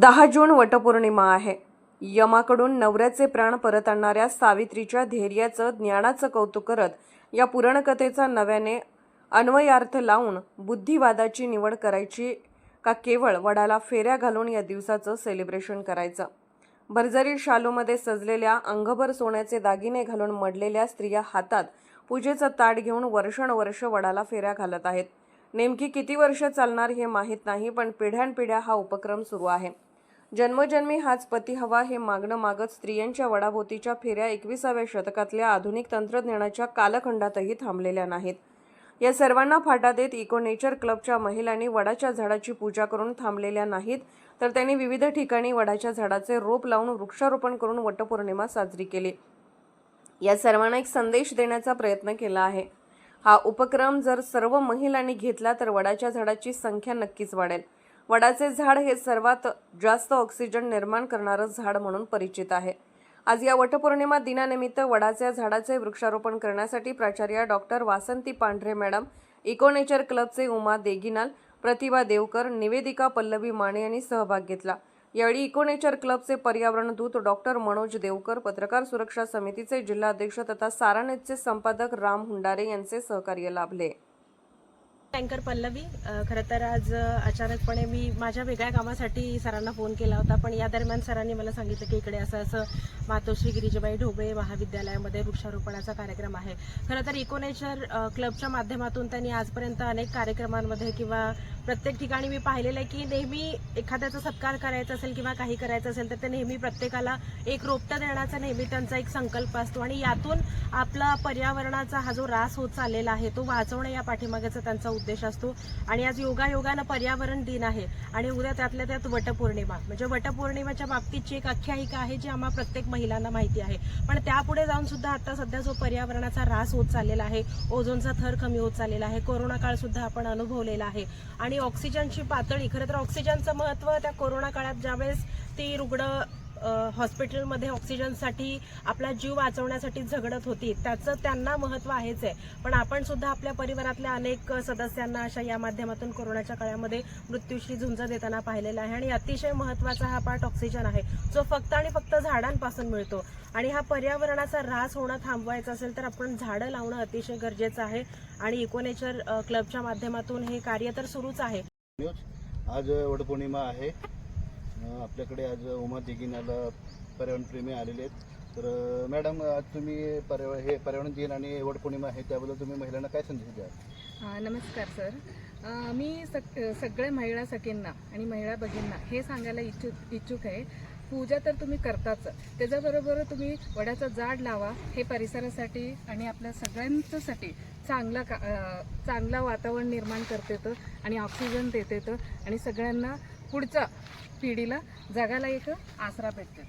दहा जून वटपौर्णिमा आहे. यमाकडून नवऱ्याचे प्राण परत आणणाऱ्या सावित्रीच्या धैर्याचं ज्ञानाचं कौतुक करत या पुराणकथेचा नव्याने अन्वयार्थ लावून बुद्धिवादाची निवड करायची का केवळ वडाला फेऱ्या घालून या दिवसाचं सेलिब्रेशन करायचं? भरजरी शालूमध्ये सजलेल्या अंगभर सोन्याचे दागिने घालून मडलेल्या स्त्रिया हातात पूजेचं ताट घेऊन वर्षानुवर्ष वडाला फेऱ्या घालत आहेत. नेमकी किती वर्ष चालणार हे माहीत नाही पण पिढ्यानपिढ्या हा उपक्रम सुरू आहे. जन्मजन्मी हाच पती हवा हे मागणं मागत स्त्रियांच्या वडाभोवतीच्या फेऱ्या एकविसाव्या शतकातल्या आधुनिक तंत्रज्ञानाच्या कालखंडातही थांबलेल्या नाहीत. या सर्वांना फाटा देत इको नेचर क्लबच्या महिलांनी वडाच्या झाडाची पूजा करून थांबलेल्या नाहीत तर त्यांनी विविध ठिकाणी वडाच्या झाडाचे रोप लावून वृक्षारोपण करून वटपौर्णिमा साजरी केली. या सर्वांना एक संदेश देण्याचा प्रयत्न केला आहे. हा उपक्रम जर सर्व महिलांनी घेतला तर वडाच्या झाडाची संख्या नक्कीच वाढेल. वडाचे झाड हे सर्वात जास्त ऑक्सिजन निर्माण करणारं झाड म्हणून परिचित आहे. आज या वटपौर्णिमा दिनानिमित्त वडाच्या झाडाचे वृक्षारोपण करण्यासाठी प्राचार्य doctor Vasanti Pandhare madam eco nature क्लबचे उमा देगिनाल प्रतिभा देवकर निवेदिका पल्लवी माने यांनी सहभाग घेतला. यावेळी इको नेचर क्लबचे पर्यावरण दूत डॉक्टर मनोज देवकर पत्रकार सुरक्षा समितीचे जिल्हाध्यक्ष तथा सारानेटचे संपादक राम हुंडारे यांचे सहकार्य लाभले. टँकर पल्लवी खरं तर आज अचानकपणे मी माझ्या वेगळ्या कामासाठी सरांना फोन केला होता पण या दरम्यान सरांनी मला सांगितलं की इकडे असं असं मातोश्री गिरिजाबाई ढोबळे महाविद्यालयामध्ये वृक्षारोपणाचा कार्यक्रम आहे. खरं तर इकोनेचर क्लबच्या माध्यमातून त्यांनी आजपर्यंत अनेक कार्यक्रमांमध्ये किंवा प्रत्येक ठिकाणी मी पाहिलेलं आहे की नेहमी एखाद्याचा सत्कार करायचा असेल किंवा काही करायचं असेल तर ते नेहमी प्रत्येकाला एक रोपटं देण्याचा नेहमी त्यांचा एक संकल्प असतो. आणि यातून आपला पर्यावरणाचा हा जो रास होत चाललेला आहे तो वाचवणं या पाठीमागेचा त्यांचा उद्देश असतो. आणि आज योगायोगानं पर्यावरण दिन आहे. आणि उद्या त्यातल्या त्यात वटपौर्णिमा. म्हणजे वटपौर्णिमाच्या बाबतीतची एक आख्यायिका आहे जी आम्हा प्रत्येक महिलांना माहिती आहे. पण त्यापुढे जाऊन सुद्धा आता सध्या जो पर्यावरणाचा ऱ्हास होत चाललेला आहे ओझोनचा थर कमी होत चाललेला आहे कोरोना काळ सुद्धा आपण अनुभवलेला आहे. आणि ऑक्सिजनची पातळी खरं तर ऑक्सिजनचं महत्त्व त्या कोरोना काळात ज्यावेळेस ती रुग्ण हॉस्पिटलमध्ये ऑक्सिजनसाठी आपला जीव वाचवण्यासाठी झगडत होती. त्याचं त्यांना महत्त्व आहेच आहे. पण आपण सुद्धा आपल्या परिवारातल्या अनेक सदस्यांना अशा या माध्यमातून कोरोनाच्या काळामध्ये मृत्यूशी झुंज देताना पाहिलेला आहे. आणि अतिशय महत्त्वाचा हा पार्ट ऑक्सिजन आहे. जो फक्त आणि फक्त झाडांपासून मिळतो. आणि हा पर्यावरणाचा ऱ्हास होणं थांबवायचा असेल तर आपण झाडं लावणं अतिशय गरजेचं आहे. आणि इकोनेचर क्लबच्या माध्यमातून हे कार्य तर सुरूच आहे. आज वडपौर्णिमा आहे. आपल्याकडे आज उमा दिघीनाला पर्यावरणप्रेमी आलेले आहेत. तर मॅडम आज तुम्ही पर्यावरण हे पर्यावरण दिन आणि वटपौर्णिमा आहे त्याबद्दल तुम्ही महिलांना काय संदेश द्याल? नमस्कार सर. मी सग सगळ्या महिला सखींना आणि महिला बहिणींना हे सांगायला इच्छुक इच्छुक आहे. पूजा तर तुम्ही करताच. त्याच्याबरोबर तुम्ही वडाचं झाड लावा हे परिसरासाठी आणि आपल्या सगळ्यांच्यासाठी चांगला का चांगला वातावरण निर्माण करते तर आणि ऑक्सिजन देते तर आणि सगळ्यांना पुढच्या पिढीला जगाला एक आसरा भेटते.